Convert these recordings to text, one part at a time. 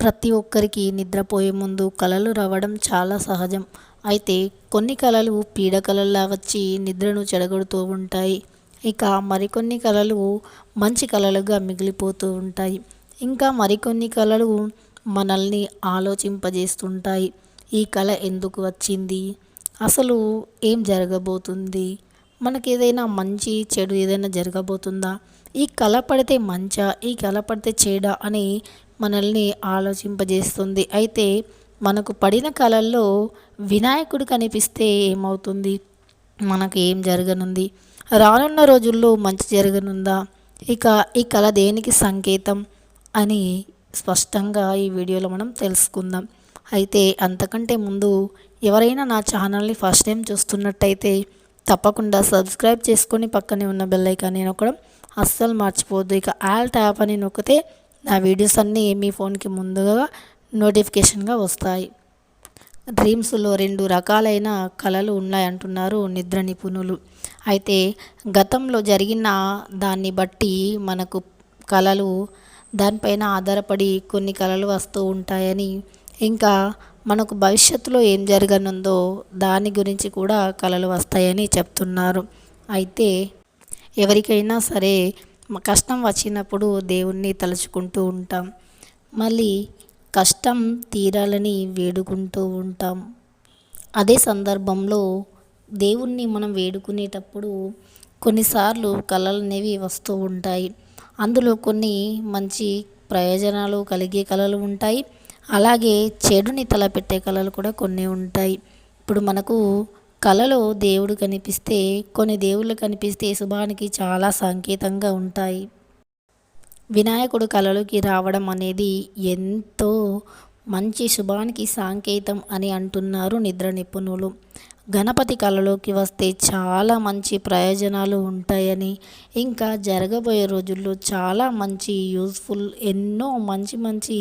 ప్రతి ఒక్కరికి నిద్రపోయే ముందు కలలు రావడం చాలా సహజం. అయితే కొన్ని కలలు పీడకలల్లా వచ్చి నిద్రను చెడగొడుతూ ఉంటాయి. ఇక మరికొన్ని కలలు మంచి కలలుగా మిగిలిపోతూ ఉంటాయి. ఇంకా మరికొన్ని కలలు మనల్ని ఆలోచింపజేస్తుంటాయి. ఈ కళ ఎందుకు వచ్చింది? అసలు ఏం జరగబోతుంది? మనకి ఏదైనా మంచి చెడు ఏదైనా జరగబోతుందా? ఈ కళ పడితే మంచా? ఈ కళ పడితే చెడా? అని మనల్ని ఆలోచింపజేస్తుంది. అయితే మనకు పడిన కళల్లో వినాయకుడు కనిపిస్తే ఏమవుతుంది? మనకు ఏం జరగనుంది? రానున్న రోజుల్లో మంచి జరగనుందా? ఇక ఈ కళ దేనికి సంకేతం? అని స్పష్టంగా ఈ వీడియోలో మనం తెలుసుకుందాం. అయితే అంతకంటే ముందు ఎవరైనా నా ఛానల్ని ఫస్ట్ టైం చూస్తున్నట్టయితే తప్పకుండా సబ్స్క్రైబ్ చేసుకొని పక్కనే ఉన్న బెల్ ఐకాన్ని నొక్కడం అస్సలు మర్చిపోవద్దు. ఇక ఆల్ ట్యాప్ అని నొక్కితే నా వీడియోస్ అన్నీ మీ ఫోన్కి ముందుగా నోటిఫికేషన్గా వస్తాయి. డ్రీమ్స్లో రెండు రకాలైన కళలు ఉన్నాయంటున్నారు నిద్ర నిపుణులు. అయితే గతంలో జరిగిన దాన్ని బట్టి మనకు కళలు దానిపైన ఆధారపడి కొన్ని కళలు వస్తూ ఉంటాయని ఇంకా మనకు భవిష్యత్తులో ఏం జరగనుందో దాని గురించి కూడా కళలు వస్తాయని చెప్తున్నారు. అయితే ఎవరికైనా సరే కష్టం వచ్చినప్పుడు దేవుణ్ణి తలుచుకుంటూ ఉంటాం. మళ్ళీ కష్టం తీరాలని వేడుకుంటూ ఉంటాం. అదే సందర్భంలో దేవుణ్ణి మనం వేడుకునేటప్పుడు కొన్నిసార్లు కళలు అనేవి వస్తూ ఉంటాయి. అందులో కొన్ని మంచి ప్రయోజనాలు కలిగే కళలు ఉంటాయి. అలాగే చెడుని తలపెట్టే కళలు కూడా కొన్ని ఉంటాయి. ఇప్పుడు మనకు కళలో దేవుడు కనిపిస్తే కొన్ని దేవుళ్ళు కనిపిస్తే శుభానికి చాలా సంకేతంగా ఉంటాయి. వినాయకుడు కళలోకి రావడం అనేది ఎంతో మంచి శుభానికి సాంకేతం అని అంటున్నారు నిద్ర నిపుణులు. గణపతి కళలోకి వస్తే చాలా మంచి ప్రయోజనాలు ఉంటాయని ఇంకా జరగబోయే రోజుల్లో చాలా మంచి యూస్ఫుల్ ఎన్నో మంచి మంచి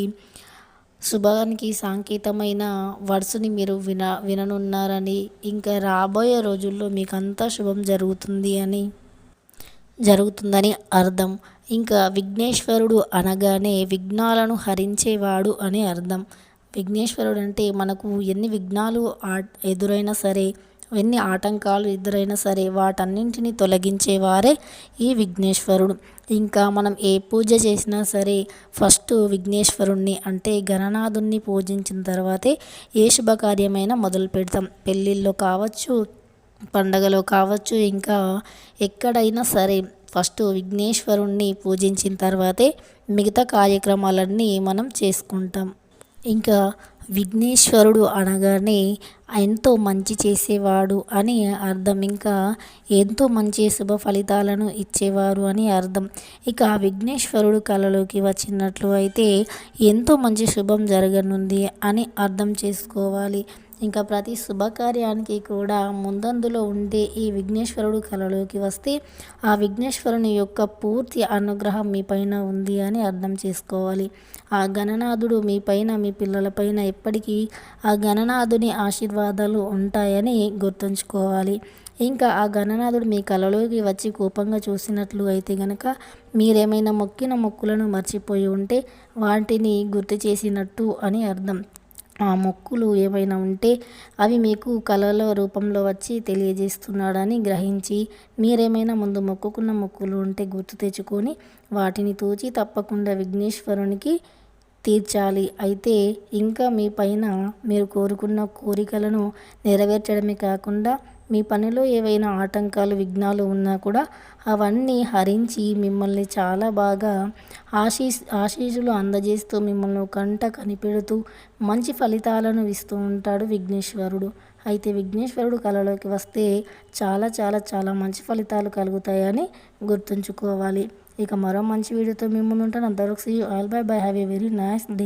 శుభానికి సాంకేతమైన వర్డ్స్ని మీరు విన విననున్నారని ఇంకా రాబోయే రోజుల్లో మీకు అంతా శుభం జరుగుతుంది అని జరుగుతుందని అర్థం. ఇంకా విఘ్నేశ్వరుడు అనగానే విఘ్నాలను హరించేవాడు అని అర్థం. విఘ్నేశ్వరుడు అంటే మనకు ఎన్ని విఘ్నాలు ఎదురైనా సరే ఎన్ని ఆటంకాలు ఎదురైనా సరే వాటన్నింటిని తొలగించేవారే ఈ విఘ్నేశ్వరుడు. ఇంకా మనం ఏ పూజ చేసినా సరే ఫస్ట్ విఘ్నేశ్వరుణ్ణి అంటే గణనాథుణ్ణి పూజించిన తర్వాతే ఏ శుభకార్యమైనా మొదలు పెడతాం. పెళ్ళిళ్ళు కావచ్చు పండగలో కావచ్చు ఇంకా ఎక్కడైనా సరే ఫస్ట్ విఘ్నేశ్వరుణ్ణి పూజించిన తర్వాతే మిగతా కార్యక్రమాలన్నీ మనం చేసుకుంటాం. ఇంకా విఘ్నేశ్వరుడు అనగానే ఎంతో మంచి చేసేవాడు అని అర్థం. ఇంకా ఎంతో మంచి శుభ ఫలితాలను ఇచ్చేవారు అని అర్థం. ఇక విఘ్నేశ్వరుడు కళలోకి వచ్చినట్లు అయితే ఎంతో మంచి శుభం జరగనుంది అని అర్థం చేసుకోవాలి. ఇంకా ప్రతి శుభకార్యానికి కూడా ముందందులో ఉండే ఈ విఘ్నేశ్వరుడు కలలోకి వస్తే ఆ విఘ్నేశ్వరుని యొక్క పూర్తి అనుగ్రహం మీ పైన ఉంది అని అర్థం చేసుకోవాలి. ఆ గణనాథుడు మీ పైన మీ పిల్లలపైన ఎప్పటికీ ఆ గణనాథుని ఆశీర్వాదాలు ఉంటాయని గుర్తుంచుకోవాలి. ఇంకా ఆ గణనాథుడు మీ కలలోకి వచ్చి కోపంగా చూసినట్లు అయితే గనక మీరేమైనా మొక్కిన మొక్కులను మర్చిపోయి ఉంటే వాటిని గుర్తు చేసినట్టు అని అర్థం. ఆ మొక్కులు ఏమైనా ఉంటే అవి మీకు కళల రూపంలో వచ్చి తెలియజేస్తున్నాడని గ్రహించి మీరేమైనా ముందు మొక్కుకున్న మొక్కులు ఉంటే గుర్తు తెచ్చుకొని వాటిని తూచి తప్పకుండా విఘ్నేశ్వరునికి తీర్చాలి. అయితే ఇంకా మీ పైన మీరు కోరుకున్న కోరికలను నెరవేర్చడమే కాకుండా మీ పనిలో ఏవైనా ఆటంకాలు విఘ్నాలు ఉన్నా కూడా అవన్నీ హరించి మిమ్మల్ని చాలా బాగా ఆశీస్ ఆశీస్సులు అందజేస్తూ మిమ్మల్ని కంట కనిపెడుతూ మంచి ఫలితాలను ఇస్తూ ఉంటాడు విఘ్నేశ్వరుడు. అయితే విఘ్నేశ్వరుడు కళలోకి వస్తే చాలా చాలా చాలా మంచి ఫలితాలు కలుగుతాయని గుర్తుంచుకోవాలి. ఇక మరో మంచి వీడియోతో మిమ్మల్ని ఉంటాను అంతవరకు see all bye bye have a very nice day